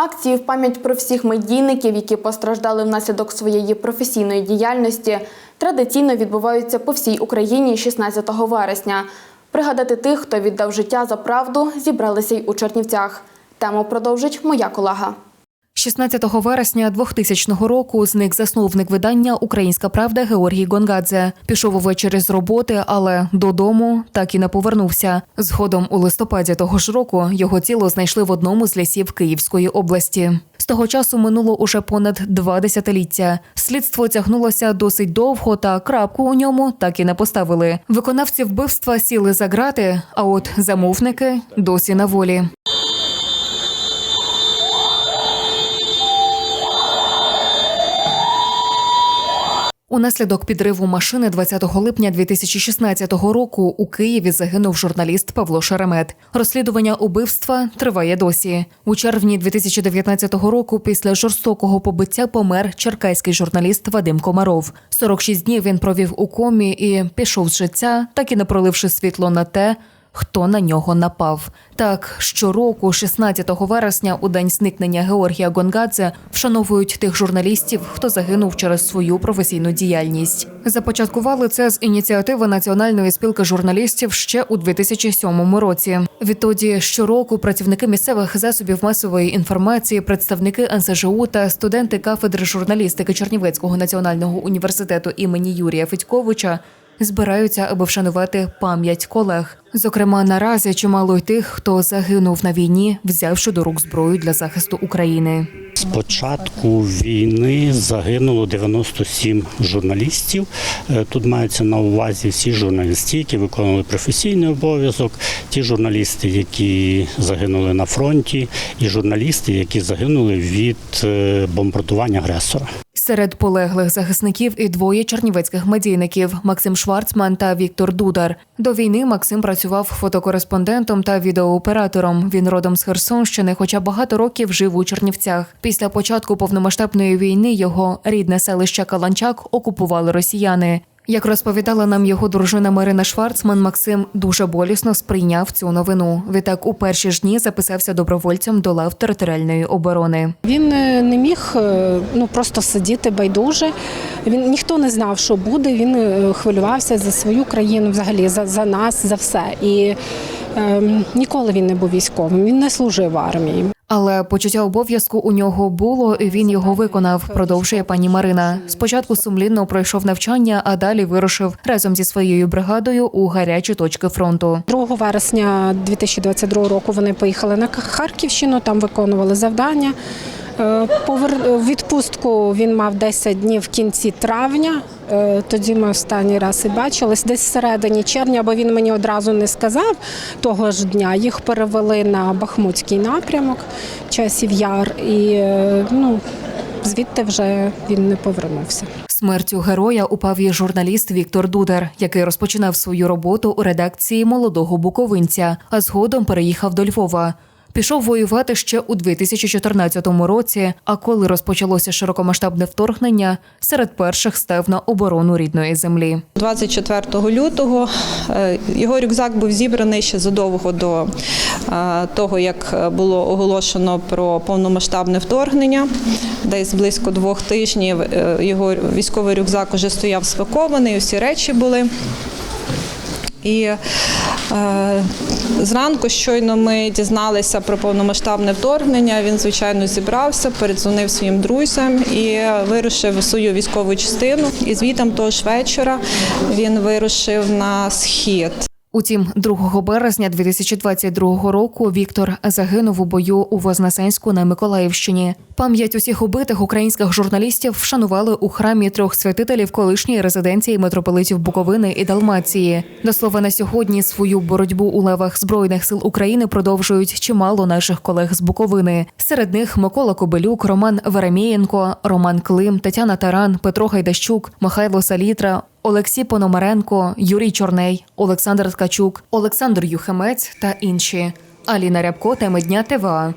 Акції в пам'ять про всіх медійників, які постраждали внаслідок своєї професійної діяльності, традиційно відбуваються по всій Україні 16 вересня. Пригадати тих, хто віддав життя за правду, зібралися й у Чернівцях. Тему продовжить моя колега. 16 вересня 2000 року зник засновник видання Українська Правда Георгій Гонгадзе. Пішов увечері з роботи, але додому так і не повернувся. Згодом у листопаді того ж року його тіло знайшли в одному з лісів Київської області. З того часу минуло уже понад два десятиліття. Слідство тягнулося досить довго, та крапку у ньому так і не поставили. Виконавці вбивства сіли за грати, а от замовники досі на волі. Унаслідок підриву машини 20 липня 2016 року у Києві загинув журналіст Павло Шеремет. Розслідування убивства триває досі. У червні 2019 року після жорстокого побиття помер черкаський журналіст Вадим Комаров. 46 днів він провів у комі і пішов з життя, так і не проливши світло на те, хто на нього напав. Так, щороку, 16 вересня, у день зникнення Георгія Гонгадзе, вшановують тих журналістів, хто загинув через свою професійну діяльність. Започаткували це з ініціативи Національної спілки журналістів ще у 2007 році. Відтоді щороку працівники місцевих засобів масової інформації, представники НСЖУ та студенти кафедри журналістики Чернівецького національного університету імені Юрія Федьковича збираються, аби вшанувати пам'ять колег. Зокрема, наразі чимало й тих, хто загинув на війні, взявши до рук зброю для захисту України. З початку війни загинуло 97 журналістів. Е, Тут мається на увазі всі журналісти, які виконували професійний обов'язок, ті журналісти, які загинули на фронті, і журналісти, які загинули від е, бомбардування агресора. Серед полеглих захисників і двоє чернівецьких медійників Максим Шварцман та Віктор Дудар. До війни Максим працював фотокореспондентом та відеооператором. Він родом з Херсонщини, хоча багато років жив у Чернівцях. Після початку повномасштабної війни його рідне селище Каланчак окупували росіяни. Як розповідала нам його дружина Марина Шварцман, Максим дуже болісно сприйняв цю новину. Відтак у перші ж дні записався добровольцем до лав територіальної оборони. Він е, не міг е, ну просто сидіти байдуже. Він ніхто не знав, що буде. Він е, хвилювався за свою країну, взагалі за, за нас, за все. І ем, ніколи він не був військовим. Він не служив в армії. Але почуття обов'язку у нього було, і він його виконав. Продовжує пані Марина. Спочатку сумлінно пройшов навчання, а далі вирушив разом зі своєю бригадою у гарячі точки фронту. 2 вересня 2022 року вони поїхали на Харківщину, там виконували завдання. Е, відпустку він мав 10 днів в кінці травня. Е, Тоді ми останній раз і бачились десь всередині червня, бо він мені одразу не сказав того ж дня. Їх перевели на Бахмутський напрямок, часів яр, і е, ну, звідти вже він не повернувся. Смертю героя упав і журналіст Віктор Дудер, який розпочинав свою роботу у редакції молодого буковинця, а згодом переїхав до Львова. Пішов воювати ще у 2014 році. А коли розпочалося широкомасштабне вторгнення, серед перших став на оборону рідної землі. 24 лютого е, його рюкзак був зібраний ще задовго до е, того, як було оголошено про повномасштабне вторгнення. Десь близько двох тижнів е, його військовий рюкзак уже стояв спакований, усі речі були. І е, зранку щойно ми дізналися про повномасштабне вторгнення. Він, звичайно, зібрався, передзвонив своїм друзям і вирушив у свою військову частину. І звітом того ж вечора він вирушив на схід. Утім, 2 березня 2022 року Віктор загинув у бою у Вознесенську на Миколаївщині. Пам'ять усіх убитих українських журналістів вшанували у храмі трьох святителів колишньої резиденції митрополитів Буковини і Далмації. До слова, на сьогодні свою боротьбу у левах збройних сил України продовжують чимало наших колег з Буковини. Серед них Микола Кобилюк, Роман Веремієнко, Роман Клим, Тетяна Таран, Петро Гайдащук, Михайло Салітра. Олексій Пономаренко, Юрій Чорней, Олександр Ткачук, Олександр Юхимець та інші. Аліна Рябко, теми дня ТВА.